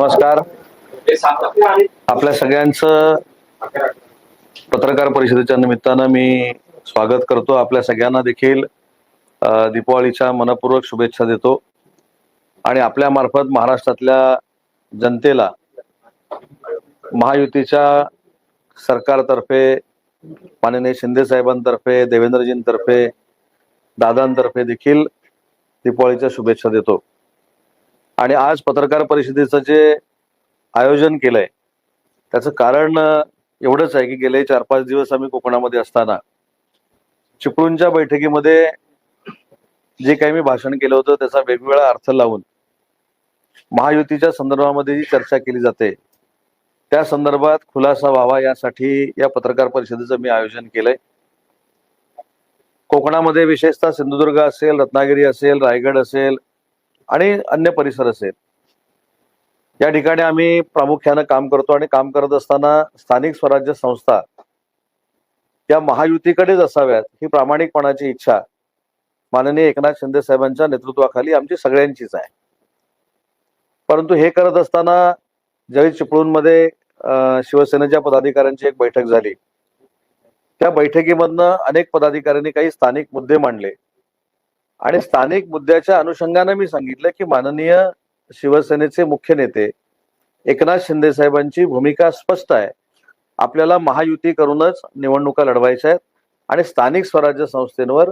नमस्कार. आपल्या सगळ्यांचं पत्रकार परिषदेच्या निमित्तानं मी स्वागत करतो. आपल्या सगळ्यांना देखील दीपावलीच्या मनपूर्वक शुभेच्छा देतो. आणि आपल्या मार्फत महाराष्ट्रातल्या जनतेला महायुतीच्या सरकारतर्फे माननीय शिंदे साहेबांतर्फे देवेंद्रजींतर्फे दादांतर्फे देखील दीपावलीच्या शुभेच्छा देतो. आणि आज पत्रकार परिषदेचं जे आयोजन केलंय त्याचं कारण एवढंच आहे की गेले चार पाच दिवस आम्ही कोकणामध्ये असताना चिपळूणच्या बैठकीमध्ये जे काही मी भाषण केलं होतं त्याचा वेगवेगळा अर्थ लावून महायुतीच्या संदर्भामध्ये जी चर्चा केली जाते त्या संदर्भात खुलासा व्हावा यासाठी या पत्रकार परिषदेचं मी आयोजन केलंय. कोकणामध्ये विशेषतः सिंधुदुर्ग असेल रत्नागिरी असेल रायगड असेल आणि अन्य परिसर असेल. या ठिकाणी आम्ही प्रामुख्यानं काम करतो आणि काम करत असताना स्थानिक स्वराज्य संस्था या महायुतीकडेच असाव्यात ही प्रामाणिकपणाची इच्छा माननीय एकनाथ शिंदे साहेबांच्या नेतृत्वाखाली आमची सगळ्यांचीच आहे. परंतु हे करत असताना जळी चिपळूणमध्ये अं, शिवसेनेच्या पदाधिकाऱ्यांची एक बैठक झाली. त्या बैठकीमधनं अनेक पदाधिकाऱ्यांनी काही स्थानिक मुद्दे मांडले. आणि स्थानिक मुद्द्याच्या अनुषंगानं मी सांगितलं की माननीय शिवसेनेचे मुख्य नेते एकनाथ शिंदे साहेबांची भूमिका स्पष्ट आहे. आपल्याला महायुती करूनच निवडणुका लढवायच्या आहेत आणि स्थानिक स्वराज्य संस्थेवर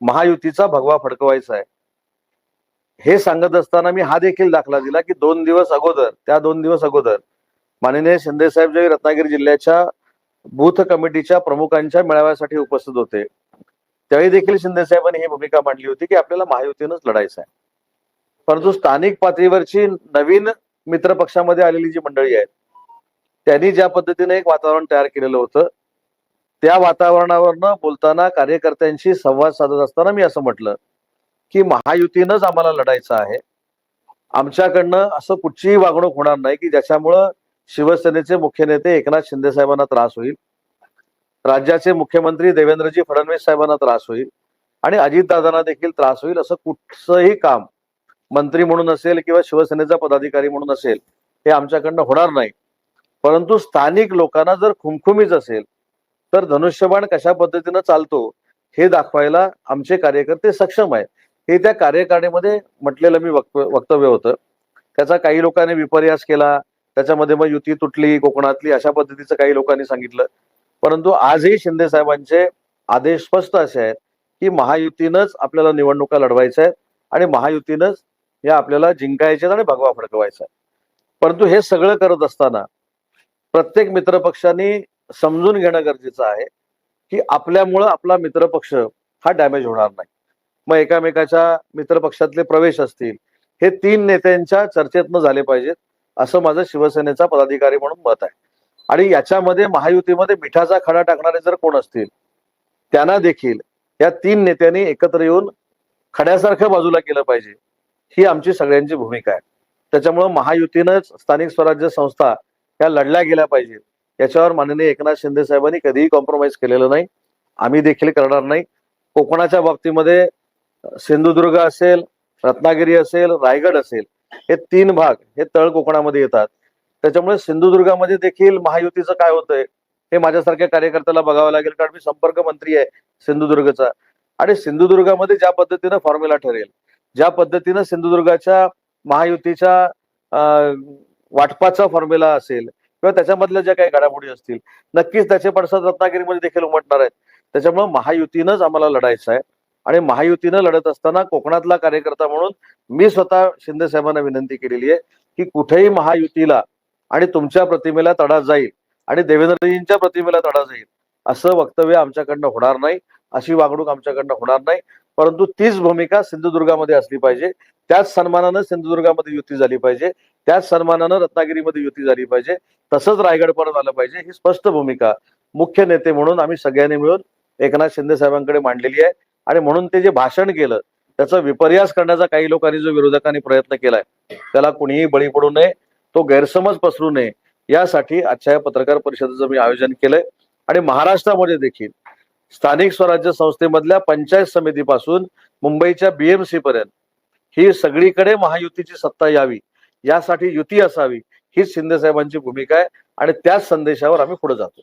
महायुतीचा भगवा फडकवायचा आहे. हे सांगत असताना मी हा देखील दाखला दिला की दोन दिवस अगोदर त्या दोन दिवस अगोदर माननीय शिंदे साहेब जे रत्नागिरी जिल्ह्याच्या बूथ कमिटीच्या प्रमुखांच्या मेळाव्यासाठी उपस्थित होते त्यावेळी देखील शिंदे साहेबांनी ही भूमिका मांडली होती की आपल्याला महायुतीनंच लढायचं आहे. परंतु स्थानिक पातळीवरची नवीन मित्र पक्षामध्ये आलेली जी मंडळी आहेत त्यांनी ज्या पद्धतीने एक वातावरण तयार केलेलं होतं त्या वातावरणावरनं बोलताना कार्यकर्त्यांशी संवाद साधत असताना मी असं म्हटलं की महायुतीनंच आम्हाला लढायचं आहे. आमच्याकडनं असं कुठचीही वागणूक होणार नाही की ज्याच्यामुळं शिवसेनेचे मुख्य नेते एकनाथ शिंदे साहेबांना त्रास होईल. राज्याचे मुख्यमंत्री देवेंद्रजी फडणवीस साहेबांना त्रास होईल आणि अजितदादांना देखील त्रास होईल असं कुठचंही काम मंत्री म्हणून असेल किंवा शिवसेनेचा पदाधिकारी म्हणून असेल हे आमच्याकडनं होणार नाही. परंतु स्थानिक लोकांना जर खुमखुमीच असेल तर धनुष्यबाण कशा पद्धतीनं चालतो हे दाखवायला आमचे कार्यकर्ते सक्षम आहेत. हे त्या कार्यकारिणीमध्ये म्हटलेलं मी वक्तव्य होतं. त्याचा काही लोकांनी विपर्यास केला त्याच्यामध्ये मग युती तुटली कोकणातली अशा पद्धतीचं काही लोकांनी सांगितलं. परंतु आजही शिंदे साहेबांचे आदेश स्पष्ट असे आहेत की महायुतीनंच आपल्याला निवडणुका लढवायच्या आहेत आणि महायुतीनंच या आपल्याला जिंकायच्या आणि भगवा फडकवायचा आहे. परंतु हे सगळं करत असताना प्रत्येक मित्रपक्षांनी समजून घेणं गरजेचं आहे की आपल्यामुळं आपला मित्रपक्ष हा डॅमेज होणार नाही. मग एकामेकाच्या मित्रपक्षातले प्रवेश असतील हे तीन नेत्यांच्या चर्चेतनं झाले पाहिजेत असं माझं शिवसेनेचा पदाधिकारी म्हणून मत आहे. आणि याच्यामध्ये महायुतीमध्ये मिठाचा खडा टाकणारे जर कोण असतील त्यांना देखील या तीन नेत्यांनी एकत्र येऊन खड्यासारखं बाजूला केलं पाहिजे. ही आमची सगळ्यांची भूमिका आहे. त्याच्यामुळं महायुतीनंच स्थानिक स्वराज्य संस्था ह्या लढल्या गेल्या पाहिजेत. याच्यावर माननीय एकनाथ शिंदे साहेबांनी कधीही कॉम्प्रोमाइज केलेलं नाही. आम्ही देखील करणार नाही. कोकणाच्या बाबतीमध्ये सिंधुदुर्ग असेल रत्नागिरी असेल रायगड असेल हे तीन भाग हे तळ कोकणामध्ये येतात. त्याच्यामुळे सिंधुदुर्गामध्ये देखील महायुतीचं काय होतंय हे माझ्यासारख्या कार्यकर्त्याला बघावं लागेल कारण मी संपर्क मंत्री आहे सिंधुदुर्गचा. आणि सिंधुदुर्गामध्ये ज्या पद्धतीनं फॉर्म्युला ठरेल ज्या पद्धतीनं सिंधुदुर्गाच्या महायुतीच्या वाटपाचा फॉर्म्युला असेल किंवा त्याच्यामधल्या ज्या काही घडामोडी असतील नक्कीच त्याचे पडसाद रत्नागिरीमध्ये देखील उमटणार आहेत. त्याच्यामुळे महायुतीनंच आम्हाला लढायचं आहे. आणि महायुतीनं लढत असताना कोकणातला कार्यकर्ता म्हणून मी स्वतः शिंदे साहेबांना विनंती केलेली आहे की कुठेही महायुतीला आणि तुमच्या प्रतिमेला तडा जाईल आणि देवेंद्रजींच्या प्रतिमेला तडा जाईल. असं वक्तव्य आमच्याकडनं होणार नाही अशी वागणूक आमच्याकडनं होणार नाही. परंतु तीच भूमिका सिंधुदुर्गामध्ये असली पाहिजे. त्याच सन्मानानं सिंधुदुर्गामध्ये युती झाली पाहिजे. त्याच सन्मानानं रत्नागिरीमध्ये युती झाली पाहिजे. तसंच रायगड परत आलं पाहिजे ही स्पष्ट भूमिका. मुख्य नेते म्हणून आम्ही सगळ्यांनी मिळून एकनाथ शिंदे साहेबांकडे मांडलेली आहे. आणि म्हणून ते जे भाषण केलं त्याचा विपर्यास करण्याचा काही लोकांनी जो विरोधकांनी प्रयत्न केलाय त्याला कुणीही बळी पडू नये. तो गैरसमज पसरू नये यासाठी आजच्या या पत्रकार परिषदेचं मी आयोजन केलंय. आणि महाराष्ट्रामध्ये देखील स्थानिक स्वराज्य संस्थेमधल्या पंचायत समितीपासून मुंबईच्या बीएमसी पर्यंत ही सगळीकडे महायुतीची सत्ता यावी यासाठी युती असावी हीच शिंदे साहेबांची भूमिका आहे. आणि त्याच संदेशावर आम्ही पुढे जातो.